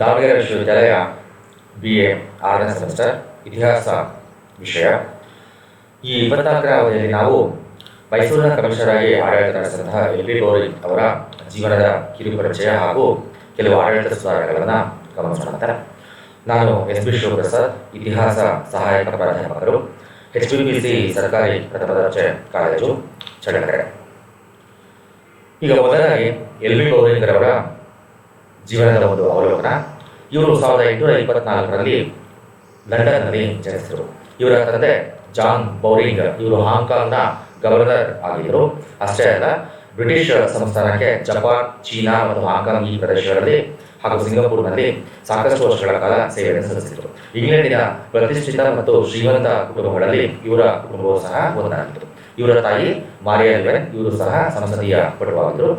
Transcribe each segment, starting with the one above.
ದಾವಣಗೆರೆ ವಿಶ್ವವಿದ್ಯಾಲಯ B A ಆರನೇ semester ಇತಿಹಾಸ ವಿಷಯ. ಈ ಇಪ್ಪತ್ನಾಲ್ಕರ ಅವಧಿಯಲ್ಲಿ ನಾವು ಮೈಸೂರಿನ ಕಮಿಷನರ್ ಆಗಿ ಆಡಳಿತ ನಡೆಸಿದಂತಹ ಎಲ್ ಬಿ ಗೋರಿ ಅವರ ಜೀವನದ ಕಿರು ಪರಿಚಯ ಹಾಗೂ ಕೆಲವು ಆಡಳಿತ ಸುಧಾರಣೆಗಳನ್ನು ಗಮನಿಸೋಣ ನಾನು ಎಸ್ ಬಿ ಶಿವಪ್ರಸಾದ್ ಇತಿಹಾಸ ಸಹಾಯಕ ಪ್ರಾಧ್ಯಾಪಕರು ಎಚ್ ಬಿ ಬಿ ಸಿ ಸರ್ಕಾರಿ ಪ್ರಥಮ ದರ್ಜೆ ಕಾಲೇಜು, ಚಳ್ಳಕೆರೆ. ಈಗ ಮೊದಲಾಗಿ ಎಲ್ ಬಿ ಗೋವಿಂದರವರ ಜೀವನದ ಒಂದು ಅವಲೋಕನ. ಇವರು ಸಾವಿರದ ಎಂಟುನೂರ ಇಪ್ಪತ್ನಾಲ್ಕರಲ್ಲಿ ಲಂಡನ್ನಲ್ಲಿ ಜನಿಸಿದರು. ಇವರ ತಂದೆ ಜಾನ್ ಬೌರಿಂಗ್, ಇವರು ಹಾಂಗ್ಕಾಂಗ್ನ ಗವರ್ನರ್ ಆಗಿದ್ದರು. ಅಷ್ಟೇ ಅಲ್ಲ ಬ್ರಿಟಿಷ್ ಸಂಸ್ಥಾನಕ್ಕೆ ಜಪಾನ್, ಚೀನಾ ಮತ್ತು ಹಾಂಗ್ಕಾಂಗ್ ಈ ಪ್ರದೇಶಗಳಲ್ಲಿ ಹಾಗೂ ಸಿಂಗಾಪುರ್ನಲ್ಲಿ ಸಾಕಷ್ಟು ವರ್ಷಗಳ ಕಾಲ ಸೇವೆಯನ್ನು ಸಲ್ಲಿಸಿದರು. ಇಂಗ್ಲೆಂಡಿನ ಪ್ರತಿಷ್ಠಿತ ಮತ್ತು ಶ್ರೀಮಂತ ಕುಟುಂಬಗಳಲ್ಲಿ ಇವರ ಕುಟುಂಬವೂ ಸಹ ಒಂದಾಗಿತ್ತು. ಇವರ ತಾಯಿ ಮಾರಿಯಾ ಇವರು ಸಹ ಸಂಸದೀಯ ಪಟುವಾಗಿದ್ದರು.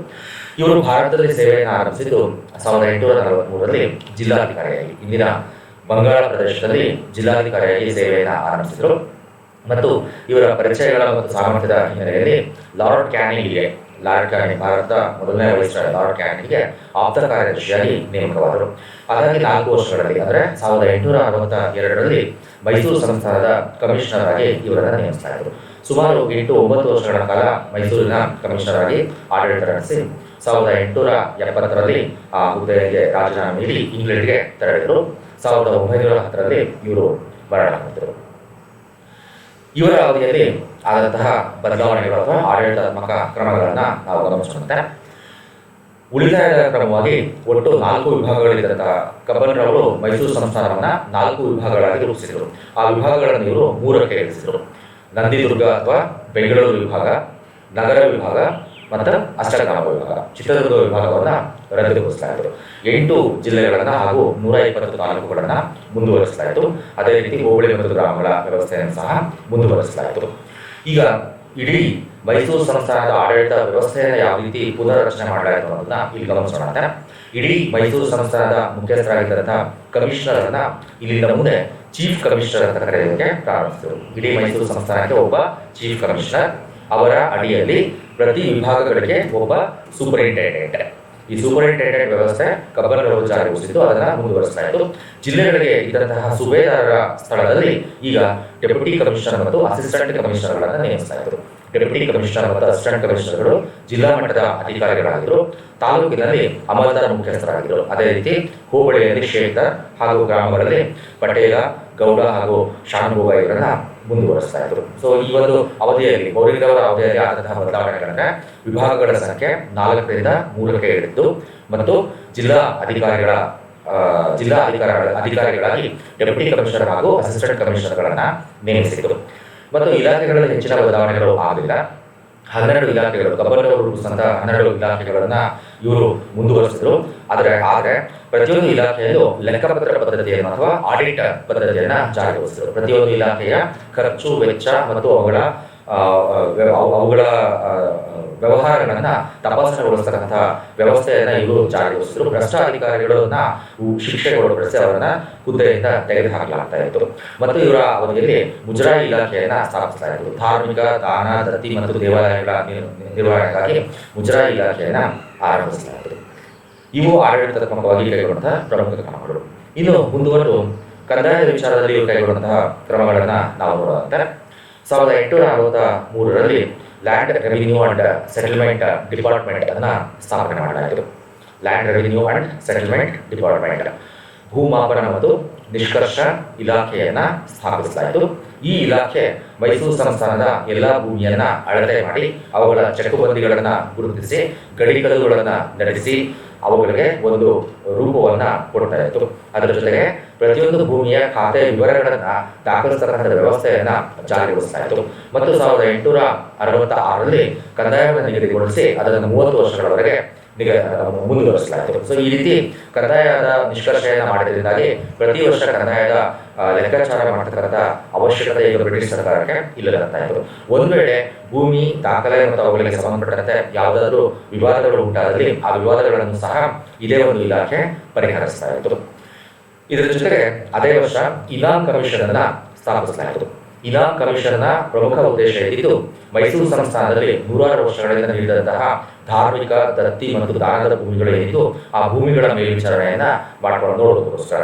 ಇವರು ಭಾರತದಲ್ಲಿ ಸೇವೆಯನ್ನು ಆರಂಭಿಸಿದ್ದು ಸಾವಿರದ ಎಂಟುನೂರ ನಲವತ್ಮೂರರಲ್ಲಿ ಜಿಲ್ಲಾಧಿಕಾರಿಯಾಗಿ, ಇಂದಿನ ಬಂಗಾಳ ಪ್ರದೇಶದಲ್ಲಿ ಜಿಲ್ಲಾಧಿಕಾರಿಯಾಗಿ ಸೇವೆಯನ್ನು ಆರಂಭಿಸಿದರು. ಮತ್ತು ಇವರ ಪರಿಚಯಗಳ ಮತ್ತು ಸಾಮರ್ಥ್ಯದ ಹಿನ್ನೆಲೆಯಲ್ಲಿ ಲಾರ್ಡ್ ಕ್ಯಾನಿಗೆ ಲಾರ್ಡ್ ಕ್ಯಾನಿ ಭಾರತ ಮೊದಲನೇ ವಯಸ್ಸಿನ ಲಾರ್ಡ್ ಕ್ಯಾನಿಗೆ ಆಪ್ತ ಕಾರ್ಯದರ್ಶಿಯಾಗಿ ನೇಮಕವಾದರು. ಹಾಗಾಗಿ ನಾಲ್ಕು ವರ್ಷಗಳಲ್ಲಿ, ಅಂದರೆ ಸಾವಿರದ ಎಂಟುನೂರ ಅರವತ್ತ ಎರಡರಲ್ಲಿ ಮೈಸೂರು ಸಂಸ್ಥಾನದ ಕಮಿಷನರ್ ಆಗಿ ಇವರನ್ನು ನೇಮಿಸಲಾಯಿತು. ಸುಮಾರು ಎಂಟು ಒಂಬತ್ತು ವರ್ಷಗಳ ಕಾಲ ಮೈಸೂರಿನ ಕಮಿಷನರ್ ಆಗಿ ಆಡಳಿತ ನಡೆಸಿ ಸಾವಿರದ ಎಂಟುನೂರ ಎಪ್ಪತ್ತರಲ್ಲಿ ಆ ಹುದ್ದೆಗೆ ರಾಜೀನಾಮೆ ನೀಡಿ ಇಂಗ್ಲೆಂಡ್ಗೆ ತೆರಳಿದರು. ಸಾವಿರದ ಒಂಬೈನೂರ ಹತ್ತರಲ್ಲಿ ಇವರು ಮರಣಹೊಂದಿದರು. ಇವರ ಅವಧಿಯಲ್ಲಿ ಆದಂತಹ ಬದಲಾವಣೆಗಳು ಅಥವಾ ಆಡಳಿತಾತ್ಮಕ ಕ್ರಮಗಳನ್ನು ನಾವು ಗಮನಿಸುತ್ತೆ ಉಳಿತಾಯದ ಕ್ರಮವಾಗಿ ಒಟ್ಟು ನಾಲ್ಕು ವಿಭಾಗಗಳಿದ್ದಂತಹ ಕಬ್ಬನ್ರವರು ಮೈಸೂರು ಸಂಸ್ಥಾನವನ್ನ ನಾಲ್ಕು ವಿಭಾಗಗಳಾಗಿ ರೂಪಿಸಿದರು. ಆ ವಿಭಾಗಗಳನ್ನು ಇವರು ಮೂರಕ್ಕೆ ಇಳಿಸಿದರು. ನಂದಿದುರ್ಗ ಅಥವಾ ಬೆಂಗಳೂರು ವಿಭಾಗ, ನಗರ ವಿಭಾಗ, ಮತ್ತು ಅಷ್ಟಗ್ರಾಮ ವಿಭಾಗ, ಚಿತ್ರದುರ್ಗ ವಿಭಾಗವನ್ನು ರದ್ದುಗೊಳಿಸಲಾಯಿತು ಎಂಟು ಜಿಲ್ಲೆಗಳನ್ನು ಹಾಗೂ ನೂರ ಇಪ್ಪತ್ತು ತಾಲೂಕುಗಳನ್ನು ಇತ್ತು. ಅದೇ ರೀತಿ ಹೋಬಳಿ ಮತ್ತು ಗ್ರಾಮಗಳ ವ್ಯವಸ್ಥೆಯನ್ನು ಸಹ ಮುಂದುವರಿಸಲಾಯಿತು ಈಗ ಇಡೀ ಮೈಸೂರು ಸಂಸ್ಥಾನದ ಆಡಳಿತ ವ್ಯವಸ್ಥೆಯನ್ನು ಯಾವ ರೀತಿ ಪುನರ್ರಚನೆ ಮಾಡಲಾಯಿತು ಅನ್ನೋದನ್ನ ಇಲ್ಲಿ ಗಮನಿಸೋಣ ಇಡೀ ಮೈಸೂರು ಸಂಸ್ಥಾನದ ಮುಖ್ಯಸ್ಥರಾಗಿದ್ದಂತಹ ಕಮಿಷನರ್ ಅನ್ನ ಇಲ್ಲಿಂದ ಮುಂದೆ ಚೀಫ್ ಕಮಿಷನರ್ ಅಂತ ಕರೆಯೋದಕ್ಕೆ ಪ್ರಾರಂಭಿಸಿದರು. ಇಡೀ ಮೈಸೂರು ಸಂಸ್ಥಾನಕ್ಕೆ ಒಬ್ಬ ಚೀಫ್ ಕಮಿಷನರ್, ಅವರ ಅಡಿಯಲ್ಲಿ ಪ್ರತಿ ವಿಭಾಗಗಳಿಗೆ ಒಬ್ಬ ಸೂಪರಿಂಟೆಂಡೆಂಟ್. ಈ ಸೂಪರಿಂಟೆಂಡೆಂಟ್ ವ್ಯವಸ್ಥೆ ಕಬ್ಬನವರು ಜಾರಿಗೊಳಿಸಿದ್ದು ಅದನ್ನು ಇತ್ತು. ಜಿಲ್ಲೆಗಳಿಗೆ ಇದ್ದಂತಹ ಸುಬೇದಾರರ ಸ್ಥಳದಲ್ಲಿ ಈಗ ಡೆಪ್ಯೂಟಿ ಕಮಿಷನರ್ ಮತ್ತು ಅಸಿಸ್ಟೆಂಟ್ ಕಮಿಷನರ್ಗಳನ್ನು ನೇಮಿಸಲಾಯಿತು ಡೆಪ್ಯೂಟಿ ಕಮಿಷನರ್ ಮತ್ತು ಅಸಿಸ್ಟೆಂಟ್ ಕಮಿಷನರ್ಗಳು ಜಿಲ್ಲಾ ಮಟ್ಟದ ಅಧಿಕಾರಿಗಳಾಗಿದ್ದರು ತಾಲೂಕಿನಲ್ಲಿ ಅಮಲ್ದಾರ್ ಮುಖ್ಯಸ್ಥರಾಗಿದ್ದರು ಅದೇ ರೀತಿ ಹೋಬಳಿಯಲ್ಲಿ ಶೇಖರ್ ಹಾಗೂ ಗ್ರಾಮಗಳಲ್ಲಿ ಪಟೇಲ, ಗೌಡ ಹಾಗೂ ಶಾನುಭೋಗ ಇವರನ್ನ ಇದ್ರು. ಸೊ ಈ ಒಂದು ಅವಧಿಯಲ್ಲಿ ಗೌರಿಗವರ ಅವಧಿಯಲ್ಲಿ ಆದಂತಹ ಬದಲಾವಣೆಗಳನ್ನ ವಿಭಾಗಗಳ ಸಂಖ್ಯೆ ನಾಲ್ಕರಿಂದ ಮೂರಕ್ಕೆ ಇಳಿದ್ದು ಮತ್ತು ಜಿಲ್ಲಾ ಅಧಿಕಾರಿಗಳ ಜಿಲ್ಲಾ ಅಧಿಕಾರಿಗಳ, ಅಧಿಕಾರಿಗಳಾಗಿ ಡೆಪ್ಯೂಟಿ ಕಮಿಷನರ್ ಹಾಗೂ ಅಸಿಸ್ಟೆಂಟ್ ಕಮಿಷನರ್ಗಳನ್ನ ನೇಮಿಸಿತು ಮತ್ತು ಇಲಾಖೆಗಳಲ್ಲಿ ಹೆಚ್ಚಿನ ಬದಲಾವಣೆಗಳು ಆಗಲಿಲ್ಲ ಹನ್ನೆರಡು ಇಲಾಖೆಗಳು ಗವರ್ನರ್ ರೂಪಿಸಿದಂತಹ ಹನ್ನೆರಡು ಇಲಾಖೆಗಳನ್ನ ಇವರು ಮುಂದುವರಿಸಿದ್ರು. ಆದರೆ ಆದರೆ ಪ್ರತಿಯೊಂದು ಇಲಾಖೆಯಲ್ಲೂ ಲೆಕ್ಕಪತ್ರ ಪದ್ಧತಿಯನ್ನು ಅಥವಾ ಆಡಿಟ್ ಪದ್ಧತಿಯನ್ನ ಜಾರಿಗೊಳಿಸಿದರು. ಪ್ರತಿಯೊಂದು ಇಲಾಖೆಯ ಖರ್ಚು, ವೆಚ್ಚ ಮತ್ತು ಅವುಗಳ ಅವುಗಳ ವ್ಯವಹಾರಗಳನ್ನ ತಪಾಸಣೆಗೊಳಿಸ್ತಕ್ಕಂತಹ ವ್ಯವಸ್ಥೆಯನ್ನ ಇವರು ಜಾರಿಗೊಳಿಸಿದ್ರು ಭ್ರಷ್ಟಾಧಿಕಾರಿಗಳನ್ನ ಅಧಿಕಾರಿಗಳನ್ನ ಉ- ಶಿಕ್ಷೆಗೆ ಒಳಪಡಿಸಿ ಅವರನ್ನ ಹುದ್ದೆಯಿಂದ ತೆಗೆದುಹಾಕಲಾಗ್ತಾ ಇತ್ತು. ಮತ್ತು ಇವರ ಅವಧಿಯಲ್ಲಿ ಮುಜರಾಯಿ ಇಲಾಖೆಯನ್ನ ಸ್ಥಾಪಿಸಲಾಯಿತು ಧಾರ್ಮಿಕ, ದಾನ, ದತ್ತಿ ಮತ್ತು ದೇವಾಲಯಗಳ ನಿರ್- ನಿರ್ವಹಣೆಗಾಗಿ ಮುಜರಾಯಿ ಇಲಾಖೆಯನ್ನ ಆರಂಭಿಸಲಾಯಿತು ಇವು ಆಡಳಿತಾತ್ಮಕವಾಗಿ ಕೈಗೊಂಡಂತಹ ಪ್ರಮುಖ ಕ್ರಮಗಳು. ಇನ್ನು ಮುಂದುವರೆದು ಕಂದಾಯದ ವಿಚಾರದಲ್ಲಿ ಕೈಗೊಂಡಂತಹ ಕ್ರಮಗಳನ್ನ ನಾವು ನೋಡೋದಂತೆ ಸಾವಿರದ ಎಂಟುನೂರ ಅರವತ್ತ ಮೂರರಲ್ಲಿ land revenue and settlement department ಅನ್ನ ಸ್ಥಾಪನೆ ಮಾಡಲಾಯಿತು. Land revenue and settlement department ಭೂಮಾಪನ ಮತ್ತು ನಿಷ್ಕರ್ಷ ಇಲಾಖೆಯನ್ನ ಸ್ಥಾಪಿಸಲಾಯಿತು. ಈ ಇಲಾಖೆ ಮೈಸೂರು ಸಂಸ್ಥಾನದ ಎಲ್ಲಾ ಭೂಮಿಯನ್ನ ಅಳತೆ ಮಾಡಿ ಅವುಗಳ ಚಕುಬಂದಿಗಳನ್ನ ಗುರುತಿಸಿ ಗಡಿಗಳನ್ನ ನಡೆಸಿ ಅವುಗಳಿಗೆ ಒಂದು ರೂಪವನ್ನ ಕೊಡ್ತಾ ಇತ್ತು ಅದರ ಜೊತೆಗೆ ಪ್ರತಿಯೊಂದು ಭೂಮಿಯ ಖಾತೆ ವಿವರಗಳನ್ನ ದಾಖಲಿಸತಕ್ಕಂಥ ವ್ಯವಸ್ಥೆಯನ್ನ ಇತ್ತು ಮತ್ತು ಸಾವಿರದ ಎಂಟುನೂರ ಅರವತ್ತ ಆರರಲ್ಲಿ ಕಂದಾಯವನ್ನು ನಿಗದಿಗೊಳಿಸಿ, ಅದನ್ನು ಮೂವತ್ತು ವರ್ಷಗಳವರೆಗೆ ಮುಂದುವರಿಸಲಾಯಿತು. ಸೊ ಈ ರೀತಿ ಕಂದಾಯದ ನಿಷ್ಕರ್ಷೆಯನ್ನು ಮಾಡಿದ್ರಿಂದಾಗಿ ಪ್ರತಿ ವರ್ಷ ಕಂದಾಯದ ಲೆಕ್ಕಾಚಾರ ಮಾಡತಕ್ಕಂಥ ಅವಶ್ಯಕತೆ ಈಗ ಬ್ರಿಟಿಷ್ ಸರ್ಕಾರಕ್ಕೆ ಇಲ್ಲದಂತ ಇತ್ತು ಒಂದು ವೇಳೆ ಭೂಮಿ ದಾಖಲೆ ಮತ್ತು ಅವುಗಳಿಗೆ ಸಂಬಂಧಪಟ್ಟಂತೆ ಯಾವುದಾದರೂ ವಿವಾದಗಳು ಉಂಟಾದಲ್ಲಿ ಆ ವಿವಾದಗಳನ್ನು ಸಹ ಇದೇ ಒಂದು ಇಲಾಖೆ ಪರಿಹರಿಸ್ತಾ ಇತ್ತು ಇದರ ಜೊತೆಗೆ ಅದೇ ವರ್ಷ ಇಲಾಖಾ ಕಮಿಷನ್ ಅನ್ನ ಸ್ಥಾಪಿಸಲಾಯಿತು. ಇನಾಮ್ ಕಮಿಷನ್ನ ಪ್ರಮುಖ ಉದ್ದೇಶ ಇದ್ದು, ಮೈಸೂರು ಸಂಸ್ಥಾನದಲ್ಲಿ ನೂರಾರು ವರ್ಷಗಳಿಂದ ನೀಡಿದಂತಹ ಧಾರ್ಮಿಕ, ದತ್ತಿ ಮತ್ತು ದಾನದ ಭೂಮಿಗಳು ಏನಿದ್ದು ಆ ಭೂಮಿಗಳ ಮೇಲ್ವಿಚಾರಣೆಯನ್ನ ಮಾಡ್ಕೊಂಡು ನೋಡೋದಕ್ಕೋಸ್ಕರ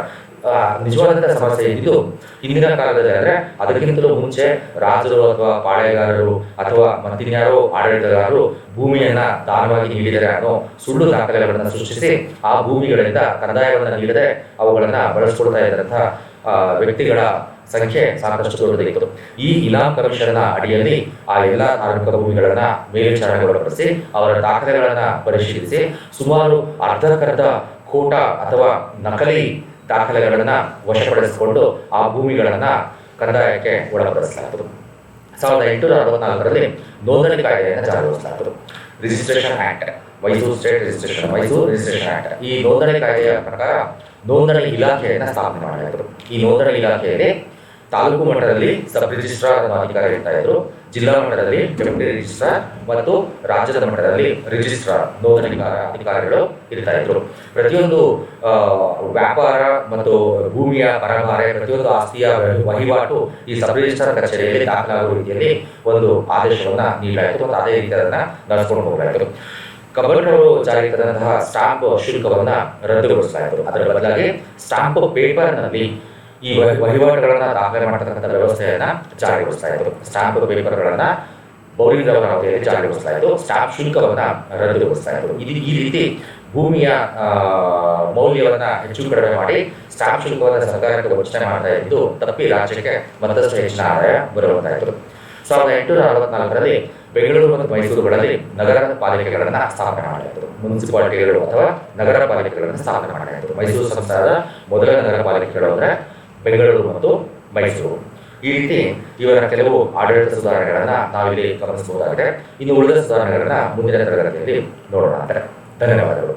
ನಿಜವಾದಂತಹ ಸಮಸ್ಯೆ ಇದ್ದಿದ್ದು ಹಿಂದಿನ ಕಾಲದಲ್ಲಿ ಅದಕ್ಕಿಂತಲೂ ಮುಂಚೆ ರಾಜರು ಅಥವಾ ಪಾಳೆಗಾರರು ಅಥವಾ ಮತ್ತಿನ್ಯಾರೋ ಆಡಳಿತಗಾರರು ಭೂಮಿಯನ್ನ ದಾನವಾಗಿ ನೀಡಿದರೆ ಅನ್ನೋ ಸುಳ್ಳು ದಾಖಲೆಗಳನ್ನು ಸೃಷ್ಟಿಸಿ ಆ ಭೂಮಿಗಳಿಂದ ಕಂದಾಯವನ್ನು ನೀಡದೆ ಅವುಗಳನ್ನ ಬಳಸ್ಕೊಳ್ತಾ ಇದ್ದಂತಹ ವ್ಯಕ್ತಿಗಳ ಸಂಖ್ಯೆ ಸಾಕಷ್ಟು ದೊಡ್ಡದಿತ್ತು ಈ ಇಲಾಂ ಕಮಿಷನ್ನ ಅಡಿಯಲ್ಲಿ ಆ ಎಲ್ಲಾ ಧಾರ್ಮಿಕ ಭೂಮಿಗಳನ್ನ ಮೇಲ್ವಿಚಾರಣೆಗೊಳಪಡಿಸಿ, ಅವರ ದಾಖಲೆಗಳನ್ನ ಪರಿಶೀಲಿಸಿ, ಸುಮಾರು ಅರ್ಧಕರ್ಧ ಕೋಟ ಅಥವಾ ನಕಲಿ ದಾಖಲೆಗಳನ್ನ ವಶಪಡಿಸಿಕೊಂಡು ಆ ಭೂಮಿಗಳನ್ನ ಕಂದಾಯಕ್ಕೆ ಒಳಪಡಿಸಲಾಯಿತು ಸಾವಿರದ ಎಂಟುನೂರ ಅರವತ್ನಾಲ್ಕರಲ್ಲಿ ನೋಂದಣಿ ಕಾಯ್ದೆಯನ್ನು ಜಾರಿಗೊಳಿಸಲಾಯಿತು registration act Mysore state registration Mysore registration act ಈ ನೋಂದಣಿ ಕಾಯ್ದೆಯ ಪ್ರಕಾರ ನೋಂದಣಿ ಇಲಾಖೆಯನ್ನು ಸ್ಥಾಪನೆ ಮಾಡಲಾಯಿತು ಈ ನೋಂದಣಿ ಇಲಾಖೆಯಲ್ಲಿ ತಾಲೂಕು ಮಟ್ಟದಲ್ಲಿ ಸಬ್ ರಿಜಿಸ್ಟ್ರಾರ್ ಅನ್ನೋ ಅಧಿಕಾರಿ ಇರ್ತಾ ಇದ್ರು. ಜಿಲ್ಲಾ ಮಟ್ಟದಲ್ಲಿ ಡೆಪ್ಯೂಟಿ ರಿಜಿಸ್ಟ್ರಾರ್ ಮತ್ತು ರಾಜ್ಯದ ಮಟ್ಟದಲ್ಲಿ ರಿಜಿಸ್ಟ್ರಾರ್ ನೋಂದಣಿಕಾರ ಅಧಿಕಾರಿಗಳು ಇರ್ತಾ ಇದ್ರು. ಪ್ರತಿಯೊಂದು ವ್ಯಾಪಾರ ಮತ್ತು ಭೂಮಿಯ ಪರಂಪರೆ ಪ್ರತಿಯೊಂದು ಆಸ್ತಿಯ ವಹಿವಾಟು ಈ ಸಬ್ ರಿಜಿಸ್ಟ್ರಾರ್ ಕಚೇರಿಯಲ್ಲಿ ದಾಖಲಾಗುವ ರೀತಿಯಲ್ಲಿ ಒಂದು ಆದೇಶವನ್ನು ನೀಡಲಾಯಿತು ಮತ್ತು ಅದೇ ರೀತಿ ಅದನ್ನು ನಡೆಸ್ಕೊಂಡು ಹೋಗಲಾಯಿತು ಕಬಡ್ನವರು ಜಾರಿಗೆ ತಂದಂತಹ ಸ್ಟಾಂಪ್ ಶುಲ್ಕವನ್ನು ರದ್ದುಗೊಳಿಸಲಾಯಿತು ಅದರ ಬದಲಾಗಿ ಸ್ಟಾಂಪ್ ಪೇಪರ್ನಲ್ಲಿ ಈ ವಹಿ- ವಹಿವಾಟುಗಳನ್ನ ದಾಖಲೆ ಮಾಡತಕ್ಕಂಥ ವ್ಯವಸ್ಥೆಯನ್ನ ಇತ್ತು ಸ್ಟಾಂಪ್ ಪೇಪರ್ಗಳನ್ನ ಬೌಲಿಂಗ್ ಅವರ ಅವಧಿಯಲ್ಲಿ ಜಾರಿಗೊಳಿಸಲಾಯಿತು ಸ್ಟಾಂಪ್ ಶುಲ್ಕವನ್ನ ಇತ್ತು ಇದು ಈ ರೀತಿ ಭೂಮಿಯ ಮೌಲ್ಯವನ್ನ ಹೆಚ್ಚು ಕಡಿಮೆ ಮಾಡಿ ಸ್ಟಾಂಪ್ ಶುಲ್ಕವನ್ನ ಸರ್ಕಾರಕ್ಕೆ ವಂಚನೆ ಮಾಡ್ತಾ ಇದ್ದು ತಪ್ಪಿ ರಾಜ್ಯಕ್ಕೆ ಮತ್ತಷ್ಟು ಹೆಚ್ಚಿನ ಆದಾಯ ಬರುವಂತಾಯಿತು ಸಾವಿರದ ಎಂಟುನೂರ ಅರವತ್ನಾಲ್ಕರಲ್ಲಿ ಬೆಂಗಳೂರು ಮತ್ತು ಮೈಸೂರುಗಳಲ್ಲಿ ನಗರ ಪಾಲಿಕೆಗಳನ್ನ ಸ್ಥಾಪನೆ ಮಾಡಲಾಯಿತು ಮುನ್ಸಿಪಾಲಿಟಿಗಳು ಅಥವಾ ನಗರ ಪಾಲಿಕೆಗಳನ್ನು ಸ್ಥಾಪನೆ ಮಾಡಲಾಯಿತು ಮೈಸೂರು ಸಂಸ್ಥಾನದ ಮೊದಲ ನಗರ ಪಾಲಿಕೆಗಳು ಅಂದ್ರೆ ಬೆಂಗಳೂರು ಮತ್ತು ಮೈಸೂರು. ಈ ರೀತಿ ಇವರ ಕೆಲವು ಆಡಳಿತ ಸುಧಾರಣೆಗಳನ್ನ ನಾವಿಲ್ಲಿ ಗಮನಿಸಬಹುದಾಗಿದೆ. ಇನ್ನು ಉಳಿದ ಸುಧಾರಣೆಗಳನ್ನ ಮುಂದಿನ ತರಗತಿಯಲ್ಲಿ ನೋಡೋಣ ಧನ್ಯವಾದಗಳು.